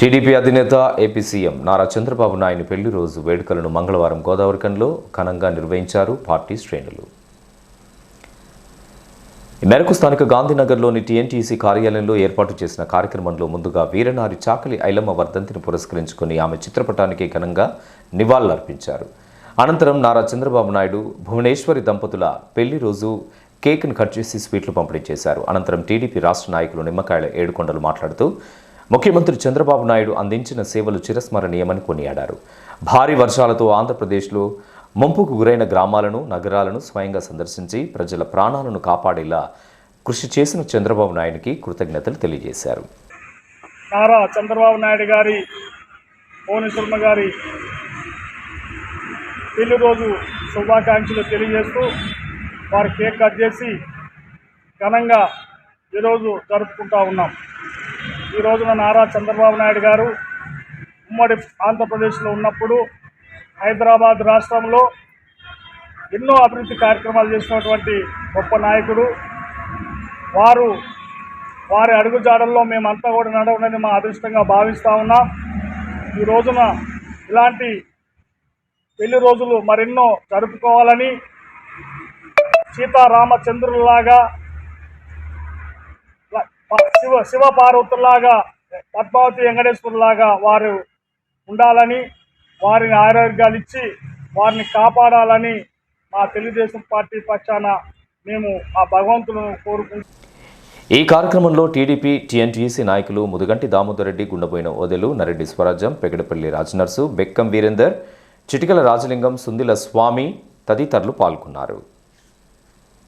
TDP అధినేత AP CM Nara Chandrababu Naidu పెళ్ళి రోజు వేడుకలను మంగళవారం గోదావరికంలో ఘనంగా నిర్వహించారు పార్టీ శ్రేణులు. ఈ మేరకు స్థానిక గాంధీనగర్లోని టీఎన్టీసీ కార్యాలయంలో ఏర్పాటు చేసిన కార్యక్రమంలో ముందుగా వీరనారి చాకలి ఐలమ్మ వర్ధంతిని పురస్కరించుకుని ఆమె చిత్రపటానికి ఘనంగా నివాళులర్పించారు. అనంతరం నారా చంద్రబాబు నాయుడు భువనేశ్వరి దంపతుల పెళ్ళి రోజు కేక్ను కట్ చేసి స్వీట్లు పంపిణీ చేశారు. అనంతరం టీడీపీ రాష్ట్ర నాయకులు నిమ్మకాయల ఏడుకొండలు మాట్లాడుతూ ముఖ్యమంత్రి చంద్రబాబు నాయుడు అందించిన సేవలు చిరస్మరణీయమని కొనియాడారు. భారీ వర్షాలతో ఆంధ్రప్రదేశ్లో ముంపుకు గురైన గ్రామాలను నగరాలను స్వయంగా సందర్శించి ప్రజల ప్రాణాలను కాపాడేలా కృషి చేసిన చంద్రబాబు నాయుడికి కృతజ్ఞతలు తెలియజేశారు. నారా చంద్రబాబు నాయుడు గారి భువనేశ్వర్మ గారి పెళ్ళి రోజు శుభాకాంక్షలు తెలియజేస్తూ వారు కేక్ కట్ చేసి ఘనంగా ఈరోజు జరుపుకుంటా ఉన్నాం. ఈ రోజున నారా చంద్రబాబు నాయుడు గారు ఉమ్మడి ఆంధ్రప్రదేశ్లో ఉన్నప్పుడు హైదరాబాద్ రాష్ట్రంలో ఎన్నో అభివృద్ధి కార్యక్రమాలు చేసినటువంటి గొప్ప నాయకుడు. వారు వారి అడుగుజాడల్లో మేమంతా కూడా నడవడని మా అదృష్టంగా భావిస్తూ ఉన్నాం. ఈ రోజున ఇలాంటి పెళ్ళి రోజులు మరెన్నో జరుపుకోవాలని సీతారామచంద్రుల్లాగా శివ శివ పార్వతుల్లాగా పద్మావతి వెంకటేశ్వరులాగా వారు ఉండాలని వారిని ఆరోగ్యాలు ఇచ్చి వారిని కాపాడాలని మా తెలుగుదేశం పార్టీ పక్షాన మేము ఆ భగవంతులను కోరుకుంటున్నాం. ఈ కార్యక్రమంలో టీడీపీ టీఎన్టీసీ నాయకులు ముదుగంటి దామోదర్ రెడ్డి గుండబోయిన ఓదెలు నరెడ్డి స్వరాజ్యం పెగడపల్లి రాజనర్సు బెక్కం వీరేందర్ చిటికల రాజలింగం సుందిల స్వామి తదితరులు పాల్గొన్నారు.